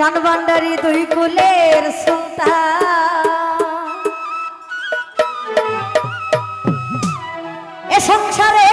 চান ভান্ডারি দুই কুলের সুলতান। এ সংসারে